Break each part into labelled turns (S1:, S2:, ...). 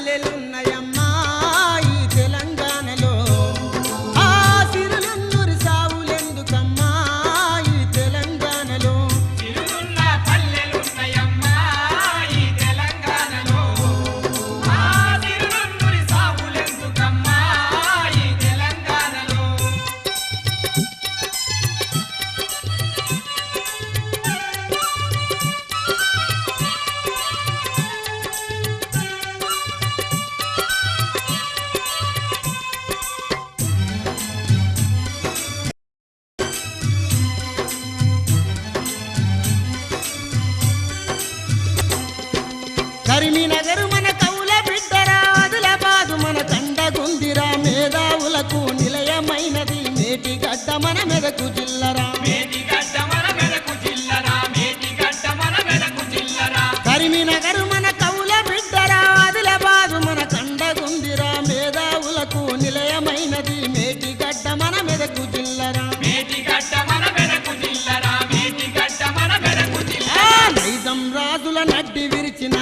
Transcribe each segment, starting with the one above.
S1: hallelujah.
S2: Karimnagar మన కౌల బిడ్డరా ఆదిలాబాదు మన కండగుందిరా మేధావులకు నిలయమైనది
S1: మేటిగడ్డ మన మెదకు జిల్లరా. కరీంనగర్ మన
S2: కౌల బిడ్డరా ఆదిలాబాదు మన కండగుందిరా మేధావులకు నిలయమైనది
S1: మేటిగడ్డ మన మెదకు జిల్లరా.
S2: రాజుల నడ్డి విరిచిన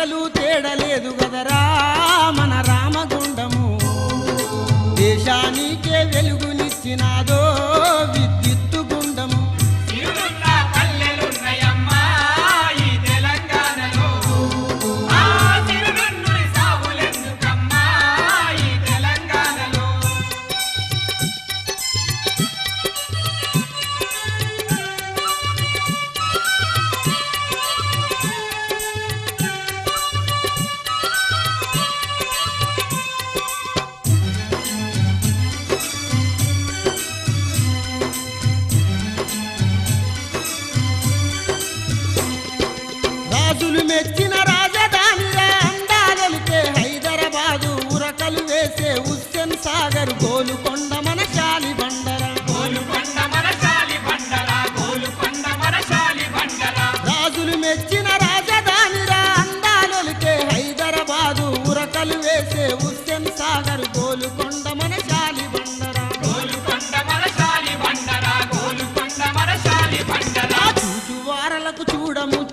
S2: లెక్కలు తేడలేదు గదరా మన రామగుండము. దేశానికే వెలుగునిచ్చినాదో
S1: విద్య
S2: రాజులు మెచ్చిన రాజధాని అందాగలితే హైదరాబాదు ఉరకలు వేసే హుస్సేన్ సాగర్ గోలుకొండమ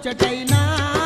S2: চটাই না।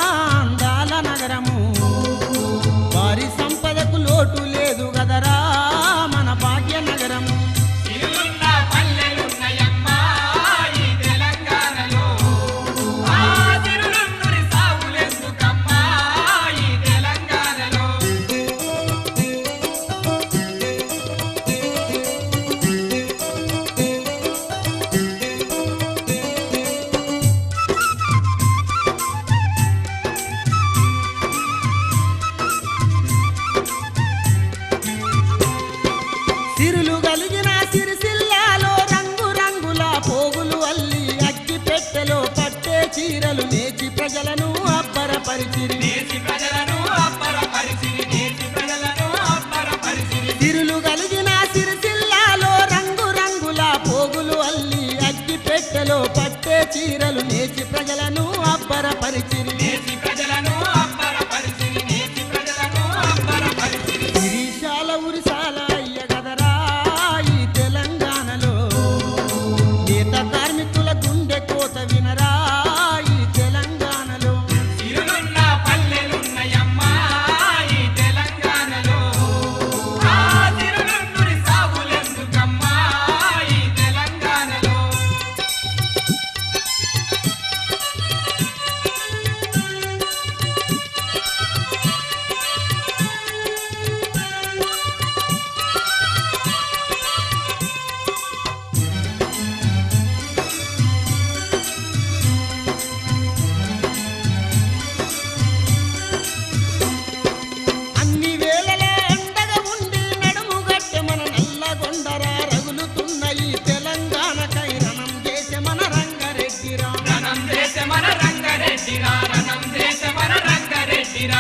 S2: దేశ ప్రజలను